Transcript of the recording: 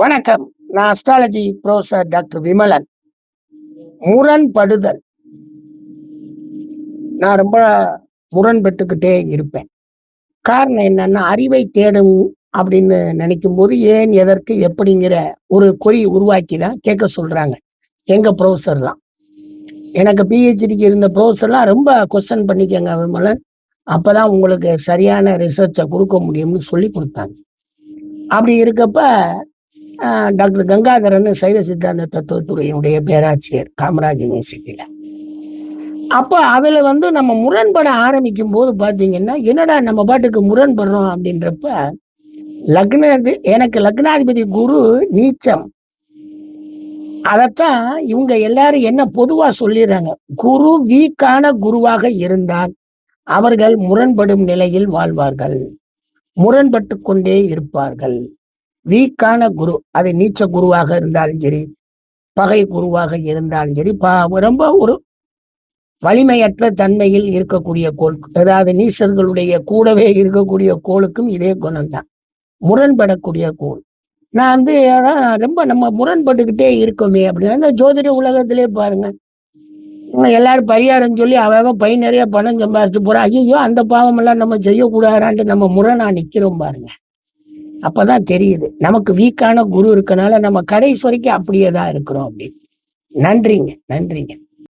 வணக்கம். நான் astrology professor doctor Vimalan. முரண்படுதல். நான் ரொம்ப முரண்பட்டுக்கிட்டே இருப்பேன். காரணம் என்னன்னா அறிவை தேடும் அப்படின்னு நினைக்கும் போது ஏன் எதற்கு எப்படிங்கிற ஒரு குறி உருவாக்கி தான் கேட்க சொல்றாங்க. எங்க ப்ரொஃபசர்லாம் எனக்கு பிஹெச்டிக்கு இருந்த ப்ரொஃபஸர்லாம் ரொம்ப கொஸ்டின் பண்ணிக்கங்க விமலன். அப்பதான் உங்களுக்கு சரியான ரிசர்ச்சை கொடுக்க முடியும்னு சொல்லி கொடுத்தாங்க. அப்படி இருக்கப்ப டாக்டர் கங்காதரன் சைவ சித்தாந்த தத்துவத்துறையினுடைய பேராசிரியர் காமராஜ் யூனிவர்சிட்டியில. அப்ப அதுல வந்து நம்ம முரண்பட ஆரம்பிக்கும் போது பாத்தீங்கன்னா என்னடா நம்ம பாட்டுக்கு முரண்படுறோம் அப்படின்றப்ப லக்னாதி எனக்கு லக்னாதிபதி குரு நீச்சம். அதத்தான் இவங்க எல்லாரும் என்ன பொதுவா சொல்லிடுறாங்க குரு வீக்கான குருவாக இருந்தால் அவர்கள் முரண்படும் நிலையில் வாழ்வார்கள் முரண்பட்டு கொண்டே இருப்பார்கள். வீக்கான குரு அது நீச்ச குருவாக இருந்தாலும் சரி பகை குருவாக இருந்தாலும் சரி பா ரொம்ப ஒரு வலிமையற்ற தன்மையில் இருக்கக்கூடிய கோள் அதாவது நீசர்களுடைய கூடவே இருக்கக்கூடிய கோளுக்கும் இதே குணம்தான். முரண்படக்கூடிய கோள். நான் வந்து ரொம்ப நம்ம முரண்பட்டுக்கிட்டே இருக்கோமே அப்படின்னு அந்த ஜோதிட உலகத்திலே பாருங்க. எல்லாரும் பரிகாரம் சொல்லி அவன் பை நிறைய பணம் சம்பாதிச்சு போறா. ஐயோ அந்த பாவம் எல்லாம் நம்ம செய்யக்கூடாதான்ட்டு நம்ம முரணா நிக்கிறோம் பாருங்க. அப்பதான் தெரியுது. நமக்கு வீக்கான குரு இருக்கனால நம்ம கடைசி வரைக்கும் அப்படியே தான் இருக்கிறோம் அப்படின்னு. நன்றிங்க. நன்றிங்க.